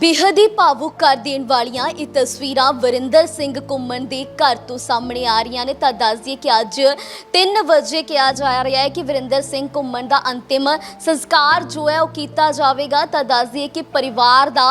ਬੇਹੱਦ ਹੀ ਭਾਵੁਕ ਕਰ ਦੇਣ ਵਾਲੀਆਂ ਇਹ ਤਸਵੀਰਾਂ ਵਰਿੰਦਰ ਸਿੰਘ ਘੁੰਮਣ ਦੇ ਘਰ ਤੋਂ ਸਾਹਮਣੇ ਆ ਰਹੀਆਂ ਨੇ। ਤਾਂ ਦੱਸ ਦਈਏ ਕਿ ਅੱਜ 3 ਵਜੇ ਕਿਹਾ ਜਾ ਰਿਹਾ ਹੈ ਕਿ ਵਰਿੰਦਰ ਸਿੰਘ ਘੁੰਮਣ ਦਾ ਅੰਤਿਮ ਸੰਸਕਾਰ ਜੋ ਹੈ ਉਹ ਕੀਤਾ ਜਾਵੇਗਾ। ਤਾਂ ਦੱਸ ਦਈਏ ਕਿ ਪਰਿਵਾਰ ਦਾ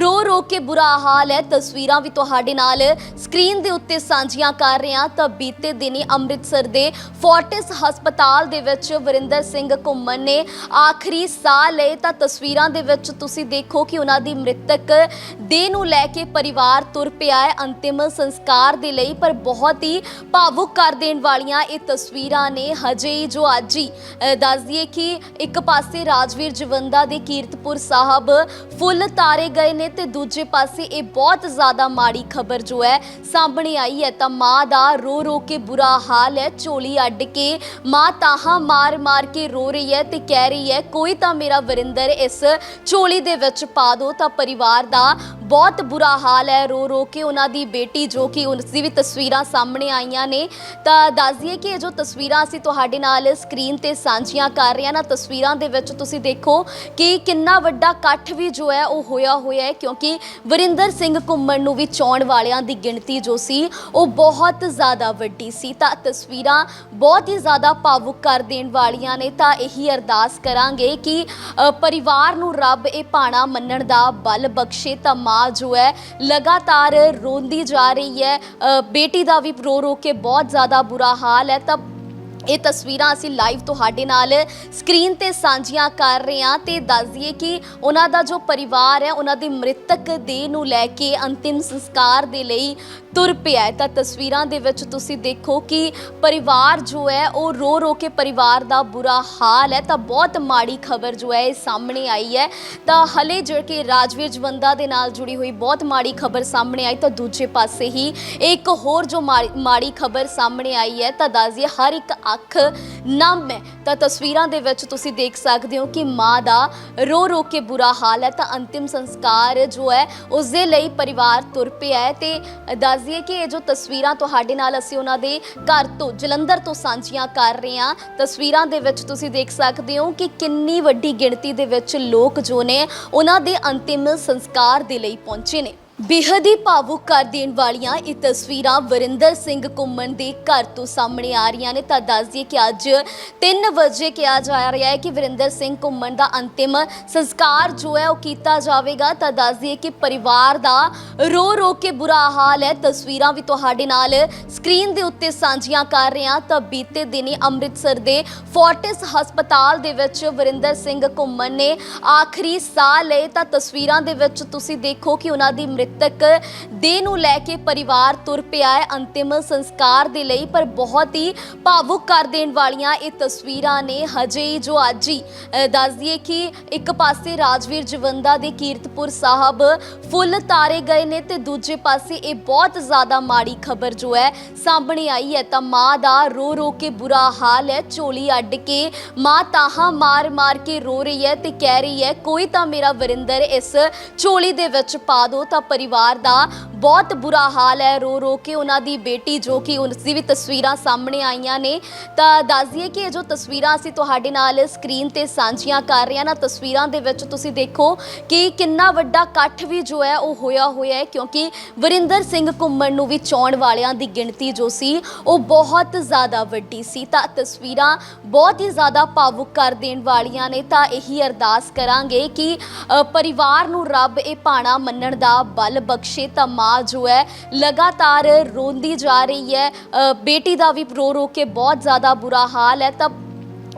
ਰੋ ਰੋ ਕੇ ਬੁਰਾ ਹਾਲ ਹੈ। ਤਸਵੀਰਾਂ ਵੀ ਤੁਹਾਡੇ ਨਾਲ ਸਕਰੀਨ ਦੇ ਉੱਤੇ ਸਾਂਝੀਆਂ ਕਰ ਰਹੇ ਹਾਂ। ਤਾਂ ਬੀਤੇ ਦਿਨੀ ਅੰਮ੍ਰਿਤਸਰ ਦੇ ਫੋਰਟਿਸ ਹਸਪਤਾਲ ਦੇ ਵਿੱਚ ਵਰਿੰਦਰ ਸਿੰਘ ਘੁੰਮਣ ਨੇ ਆਖਰੀ ਸਾਹ ਲਏ। ਤਾਂ ਤਸਵੀਰਾਂ ਦੇ ਵਿੱਚ ਤੁਸੀਂ ਦੇਖੋ ਕਿ ਉਹਨਾਂ ਦੀ ਮ੍ਰਿਤ ਮ੍ਰਿਤਕ ਦੇਹ ਨੂੰ ਲੈ ਕੇ ਪਰਿਵਾਰ ਤੁਰ ਪਿਆ ਹੈ ਅੰਤਿਮ ਸੰਸਕਾਰ ਦੇ ਲਈ, ਪਰ ਬਹੁਤ ਹੀ ਭਾਵੁਕ ਕਰ ਦੇਣ ਵਾਲੀਆਂ ਇਹ ਤਸਵੀਰਾਂ ਨੇ ਹਜੇ ਜੋ ਅੱਜ ਹੀ ਦੱਸ ਦਈਏ ਕਿ ਇੱਕ ਪਾਸੇ ਰਾਜਵੀਰ ਜਵੰਦਾ ਦੇ ਕੀਰਤਪੁਰ ਸਾਹਿਬ ਫੁੱਲ ਤਾਰੇ ਗਏ ਨੇ ਤੇ ਦੂਜੇ ਪਾਸੇ ਇਹ ਬਹੁਤ ਜ਼ਿਆਦਾ ਮਾੜੀ ਖਬਰ ਜੋ ਹੈ ਸਾਹਮਣੇ ਆਈ ਹੈ। ਤਾਂ ਮਾਂ ਦਾ ਰੋ ਰੋ ਕੇ ਬੁਰਾ ਹਾਲ ਹੈ, ਝੋਲੀ ਅੱਡ ਕੇ ਮਾਂ ਤਾਹਾਂ ਮਾਰ ਮਾਰ ਕੇ ਰੋ ਰਹੀ ਹੈ ਤੇ ਕਹਿ ਰਹੀ ਹੈ, ਕੋਈ ਤਾਂ ਮੇਰਾ ਵਰਿੰਦਰ ਇਸ ਝੋਲੀ ਦੇ ਵਿੱਚ ਪਾ ਦੋ ਤਾਂ ਪਰਿਵਾਰ ਪਰਿਵਾਰ ਦਾ ਬਹੁਤ ਬੁਰਾ ਹਾਲ ਹੈ। ਰੋ ਰੋ ਕੇ ਉਹਨਾਂ ਦੀ ਬੇਟੀ ਜੋ ਕਿ ਉਸ ਦੀ ਵੀ ਤਸਵੀਰਾਂ ਸਾਹਮਣੇ ਆਈਆਂ ਨੇ। ਤਾਂ ਦੱਸ ਦਈਏ ਕਿ ਇਹ ਜੋ ਤਸਵੀਰਾਂ ਅਸੀਂ ਤੁਹਾਡੇ ਨਾਲ ਸਕਰੀਨ ਤੇ ਸਾਂਝੀਆਂ ਕਰ ਰਹੇ ਹਾਂ ਨਾ, ਤਸਵੀਰਾਂ ਦੇ ਵਿੱਚ ਤੁਸੀਂ ਦੇਖੋ ਕਿ ਕਿੰਨਾ ਵੱਡਾ ਇਕੱਠ ਵੀ ਜੋ ਹੈ ਉਹ ਹੋਇਆ ਹੋਇਆ ਹੈ। ਕਿਉਂਕਿ ਵਰਿੰਦਰ ਸਿੰਘ ਘੁੰਮਣ ਨੂੰ ਵੀ ਚਾਉਣ ਵਾਲਿਆਂ ਦੀ ਗਿਣਤੀ ਜੋ ਸੀ, ਉਹ ਬਹੁਤ ਜ਼ਿਆਦਾ ਵੱਡੀ ਸੀ। ਤਾਂ ਤਸਵੀਰਾਂ ਬਹੁਤ ਹੀ ਜ਼ਿਆਦਾ ਭਾਵੁਕ ਕਰ ਦੇਣ ਵਾਲੀਆਂ ਨੇ। ਤਾਂ ਇਹੀ ਅਰਦਾਸ ਕਰਾਂਗੇ ਕਿ ਪਰਿਵਾਰ ਨੂੰ ਰੱਬ ਇਹ ਪਾਣਾ ਮੰਨਣ ਦਾ ਬਲ ਬਖਸ਼ੇ ਤਾਂ ਮਾਂ ਜੋ ਹੈ ਲਗਾਤਾਰ ਰੋਂਦੀ ਜਾ ਰਹੀ ਹੈ। ਅ, ਬੇਟੀ ਦਾ ਵੀ ਰੋ ਰੋ ਕੇ ਬਹੁਤ ਜ਼ਿਆਦਾ ਬੁਰਾ ਹਾਲ ਹੈ। ਤਾਂ ਇਹ ਤਸਵੀਰਾਂ ਅਸੀਂ ਲਾਈਵ ਤੁਹਾਡੇ ਨਾਲ ਸਕਰੀਨ ਤੇ ਸਾਂਝੀਆਂ ਕਰ ਰਹੇ ਹਾਂ ਤੇ ਦੱਸ ਦਈਏ ਕਿ ਉਹਨਾਂ ਦਾ ਜੋ ਪਰਿਵਾਰ ਹੈ, ਉਹਨਾਂ ਦੀ ਮ੍ਰਿਤਕ ਦੇਹ ਨੂੰ ਲੈ ਕੇ ਅੰਤਿਮ ਸੰਸਕਾਰ ਦੇ ਲਈ ਤੁਰ ਪਿਆ ਤਾਂ ਤਸਵੀਰਾਂ ਦੇ ਵਿੱਚ ਤੁਸੀਂ ਦੇਖੋ ਕਿ ਪਰਿਵਾਰ ਜੋ ਹੈ, ਉਹ ਰੋ ਰੋ ਕੇ ਪਰਿਵਾਰ ਦਾ ਬੁਰਾ ਹਾਲ ਹੈ। ਤਾਂ ਬਹੁਤ ਮਾੜੀ ਖਬਰ ਜੋ ਹੈ, ਇਹ ਸਾਹਮਣੇ ਆਈ ਹੈ। ਤਾਂ ਹਲੇ ਜਿਹੜਾ ਕਿ ਰਾਜਵੀਰ ਜਵੰਦਾ ਦੇ ਨਾਲ ਜੁੜੀ ਹੋਈ ਬਹੁਤ ਮਾੜੀ ਖਬਰ ਸਾਹਮਣੇ ਆਈ। ਤਾਂ ਦੂਜੇ ਪਾਸੇ ਹੀ ਇੱਕ ਹੋਰ ਜੋ ਮਾੜੀ- ਮਾੜੀ ਖਬਰ ਸਾਹਮਣੇ ਆਈ ਹੈ। ਤਾਂ ਦੱਸ ਦਈਏ ਹਰ ਇੱਕ ਅੱਖ ਨਮ ਹੈ। ਤਾਂ ਤਸਵੀਰਾਂ ਦੇ ਵਿੱਚ ਤੁਸੀਂ ਦੇਖ ਸਕਦੇ ਹੋ ਕਿ ਮਾਂ ਦਾ ਰੋ ਰੋ ਕੇ ਬੁਰਾ ਹਾਲ ਹੈ। ਤਾਂ ਅੰਤਿਮ ਸੰਸਕਾਰ ਜੋ ਹੈ, ਉਸ ਦੇ ਲਈ ਪਰਿਵਾਰ ਤੁਰ ਪਿਆ ਹੈ। ਤੇ ਦੱਸ ਦਈਏ ਕਿ ਇਹ ਜੋ ਤਸਵੀਰਾਂ ਤੁਹਾਡੇ ਨਾਲ ਅਸੀਂ ਉਹਨਾਂ ਦੇ ਘਰ ਤੋਂ, ਜਲੰਧਰ ਤੋਂ ਸਾਂਝੀਆਂ ਕਰ ਰਹੇ ਹਾਂ। ਤਸਵੀਰਾਂ ਦੇ ਵਿੱਚ ਤੁਸੀਂ ਦੇਖ ਸਕਦੇ ਹੋ ਕਿ ਕਿੰਨੀ ਵੱਡੀ ਗਿਣਤੀ ਦੇ ਵਿੱਚ ਲੋਕ ਜੋ ਨੇ, ਉਹਨਾਂ ਦੇ ਅੰਤਿਮ ਸੰਸਕਾਰ ਦੇ ਲਈ ਪਹੁੰਚੇ ਨੇ। ਬੇਹੱਦ ਹੀ ਭਾਵੁਕ ਕਰ ਦੇਣ ਵਾਲੀਆਂ ਇਹ ਤਸਵੀਰਾਂ ਵਰਿੰਦਰ ਸਿੰਘ ਘੁੰਮਣ ਦੇ ਘਰ ਤੋਂ ਸਾਹਮਣੇ ਆ ਰਹੀਆਂ ਨੇ। ਤਾਂ ਦੱਸ ਦਈਏ ਕਿ ਅੱਜ 3 ਵਜੇ ਕਿਹਾ ਜਾ ਰਿਹਾ ਹੈ ਕਿ ਵਰਿੰਦਰ ਸਿੰਘ ਘੁੰਮਣ ਦਾ ਅੰਤਿਮ ਸੰਸਕਾਰ ਜੋ ਹੈ ਉਹ ਕੀਤਾ ਜਾਵੇਗਾ। ਤਾਂ ਦੱਸ ਦਈਏ ਕਿ ਪਰਿਵਾਰ ਦਾ ਰੋ ਰੋ ਕੇ ਬੁਰਾ ਹਾਲ ਹੈ। ਤਸਵੀਰਾਂ ਵੀ ਤੁਹਾਡੇ ਨਾਲ ਸਕਰੀਨ ਦੇ ਉੱਤੇ ਸਾਂਝੀਆਂ ਕਰ ਰਹੇ ਹਾਂ। ਤਾਂ ਬੀਤੇ ਦਿਨੀ ਅੰਮ੍ਰਿਤਸਰ ਦੇ ਫੋਰਟਿਸ ਹਸਪਤਾਲ ਦੇ ਵਿੱਚ ਵਰਿੰਦਰ ਸਿੰਘ ਘੁੰਮਣ ਨੇ ਆਖਰੀ ਸਾਹ ਲਏ। ਤਾਂ ਤਸਵੀਰਾਂ ਦੇ ਵਿੱਚ ਤੁਸੀਂ ਦੇਖੋ ਕਿ ਉਹਨਾਂ ਦੀ ਮ੍ਰਿਤਕ ਦੇਹ ਨੂੰ ਲੈ ਕੇ ਪਰਿਵਾਰ ਤੁਰ ਪਿਆ ਹੈ। ਅੰਤਿਮ ਸੰਸਕਾਰ ਦੇ ਲਈ ਪਰ ਬਹੁਤ ਹੀ ਭਾਵੁਕ ਕਰ ਦੇਣ ਵਾਲੀਆਂ ਇਹ ਤਸਵੀਰਾਂ ਨੇ ਹਜੇ ਹੀ ਜੋ ਅੱਜ ਹੀ ਦੱਸ ਦਈਏ ਕਿ ਇੱਕ ਪਾਸੇ ਰਾਜਵੀਰ ਜਵੰਦਾ ਦੇ ਕੀਰਤਪੁਰ ਸਾਹਿਬ ਫੁੱਲ ਤਾਰੇ ਗਏ ਨੇ ਤੇ ਦੂਜੇ ਪਾਸੇ ਇਹ ਬਹੁਤ ਜ਼ਿਆਦਾ ਮਾੜੀ ਖਬਰ ਜੋ ਹੈ ਸਾਹਮਣੇ ਆਈ ਹੈ। ਤਾਂ ਮਾਂ ਦਾ ਰੋ ਰੋ ਕੇ ਬੁਰਾ ਹਾਲ ਹੈ। ਝੋਲੀ ਅੱਡ ਕੇ ਮਾਂ ਤਾਹਾਂ ਮਾਰ ਮਾਰ ਕੇ ਰੋ ਰਹੀ ਹੈ ਤੇ ਕਹਿ ਰਹੀ ਹੈ, ਕੋਈ ਤਾਂ ਮੇਰਾ ਵਰਿੰਦਰ ਇਸ ਝੋਲੀ ਦੇ ਵਿੱਚ ਪਾ ਦੋ ਤਾਂ ਪਰਿਵਾਰ ਦਾ ਬਹੁਤ ਬੁਰਾ ਹਾਲ ਹੈ। ਰੋ ਰੋ ਕੇ ਉਹਨਾਂ ਦੀ ਬੇਟੀ ਜੋ ਕਿ ਉਸ ਦੀ ਵੀ ਤਸਵੀਰਾਂ ਸਾਹਮਣੇ ਆਈਆਂ ਨੇ। ਤਾਂ ਦੱਸ ਦਈਏ ਕਿ ਇਹ ਜੋ ਤਸਵੀਰਾਂ ਅਸੀਂ ਤੁਹਾਡੇ ਨਾਲ ਸਕਰੀਨ ਤੇ ਸਾਂਝੀਆਂ ਕਰ ਰਹੇ ਹਾਂ, ਨਾ ਤਸਵੀਰਾਂ ਦੇ ਵਿੱਚ ਤੁਸੀਂ ਦੇਖੋ ਕਿ ਕਿੰਨਾ ਵੱਡਾ ਇਕੱਠ ਵੀ ਜੋ ਹੈ ਉਹ ਹੋਇਆ ਹੋਇਆ ਹੈ। ਕਿਉਂਕਿ ਵਰਿੰਦਰ ਸਿੰਘ ਘੁੰਮਣ ਨੂੰ ਵੀ ਚਾਉਣ ਵਾਲਿਆਂ ਦੀ ਗਿਣਤੀ ਜੋ ਸੀ, ਉਹ ਬਹੁਤ ਜ਼ਿਆਦਾ ਵੱਡੀ ਸੀ। ਤਾਂ ਤਸਵੀਰਾਂ ਬਹੁਤ ਹੀ ਜ਼ਿਆਦਾ ਭਾਵੁਕ ਕਰ ਦੇਣ ਵਾਲੀਆਂ ਨੇ। ਤਾਂ ਇਹੀ ਅਰਦਾਸ ਕਰਾਂਗੇ ਕਿ ਪਰਿਵਾਰ ਨੂੰ ਰੱਬ ਇਹ ਪਾਣਾ ਮੰਨਣ ਦਾ ਬਲ ਬਖਸ਼ੇ। ਤਾਂ ਮਾਂ ਜੋ ਹੈ। ਲਗਾਤਾਰ ਰੋਂਦੀ ਜਾ ਰਹੀ ਹੈ। ਬੇਟੀ ਦਾ ਵੀ ਰੋ ਰੋ ਕੇ ਬਹੁਤ ਜ਼ਿਆਦਾ ਬੁਰਾ ਹਾਲ ਹੈ। ਤਾਂ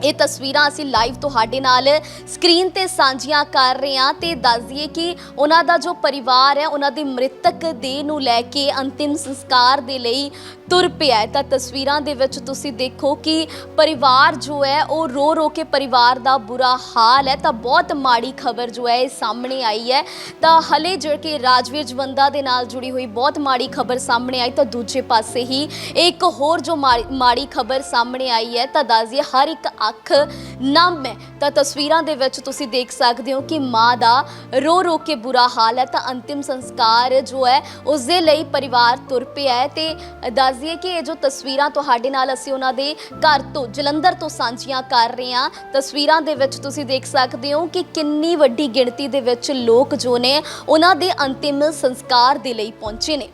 ਇਹ ਤਸਵੀਰਾਂ ਅਸੀਂ ਲਾਈਵ ਤੁਹਾਡੇ ਨਾਲ ਸਕਰੀਨ ਤੇ ਸਾਂਝੀਆਂ ਕਰ ਰਹੇ ਹਾਂ ਤੇ ਦੱਸ ਦਈਏ ਕਿ ਉਹਨਾਂ ਦਾ ਜੋ ਪਰਿਵਾਰ ਹੈ, ਉਹਨਾਂ ਦੀ ਮ੍ਰਿਤਕ ਦੇਹ ਨੂੰ ਲੈ ਕੇ ਅੰਤਿਮ ਸੰਸਕਾਰ ਦੇ ਲਈ ਤੁਰ ਪਿਆ ਹੈ। ਤਾਂ ਤਸਵੀਰਾਂ ਦੇ ਵਿੱਚ ਤੁਸੀਂ ਦੇਖੋ ਕਿ ਪਰਿਵਾਰ ਜੋ ਹੈ, ਉਹ ਰੋ ਰੋ ਕੇ ਪਰਿਵਾਰ ਦਾ ਬੁਰਾ ਹਾਲ ਹੈ। ਤਾਂ ਬਹੁਤ ਮਾੜੀ ਖਬਰ ਜੋ ਹੈ, ਇਹ ਸਾਹਮਣੇ ਆਈ ਹੈ। ਤਾਂ ਹਲੇ ਜਿਹੜੇ ਕਿ ਰਾਜਵੀਰ ਜਵੰਦਾ ਦੇ ਨਾਲ ਜੁੜੀ ਹੋਈ ਬਹੁਤ ਮਾੜੀ ਖਬਰ ਸਾਹਮਣੇ ਆਈ। ਤਾਂ ਦੂਜੇ ਪਾਸੇ ਹੀ ਇੱਕ ਹੋਰ ਜੋ ਮਾੜੀ- ਮਾੜੀ ਖਬਰ ਸਾਹਮਣੇ ਆਈ ਹੈ। ਤਾਂ ਦੱਸ ਦਈਏ, ਹਰ ਇੱਕ ਅੱਖ ਨਮ ਹੈ। ਤਾਂ ਤਸਵੀਰਾਂ ਦੇ ਵਿੱਚ ਤੁਸੀਂ ਦੇਖ ਸਕਦੇ ਹੋ ਕਿ ਮਾਂ ਦਾ ਰੋ ਰੋ ਕੇ ਬੁਰਾ ਹਾਲ ਹੈ। ਤਾਂ ਅੰਤਿਮ ਸੰਸਕਾਰ ਜੋ ਹੈ, ਉਸ ਦੇ ਲਈ ਪਰਿਵਾਰ ਤੁਰ ਪਿਆ ਹੈ। ਤੇ ਦੱਸ ਦਈਏ ਕਿ ਇਹ ਜੋ ਤਸਵੀਰਾਂ ਤੁਹਾਡੇ ਨਾਲ ਅਸੀਂ ਉਹਨਾਂ ਦੇ ਘਰ ਤੋਂ, ਜਲੰਧਰ ਤੋਂ ਸਾਂਝੀਆਂ ਕਰ ਰਹੇ ਹਾਂ। ਤਸਵੀਰਾਂ ਦੇ ਵਿੱਚ ਤੁਸੀਂ ਦੇਖ ਸਕਦੇ ਹੋ ਕਿ ਕਿੰਨੀ ਵੱਡੀ ਗਿਣਤੀ ਦੇ ਵਿੱਚ ਲੋਕ ਜੋ ਨੇ, ਉਹਨਾਂ ਦੇ ਅੰਤਿਮ ਸੰਸਕਾਰ ਦੇ ਲਈ ਪਹੁੰਚੇ ਨੇ।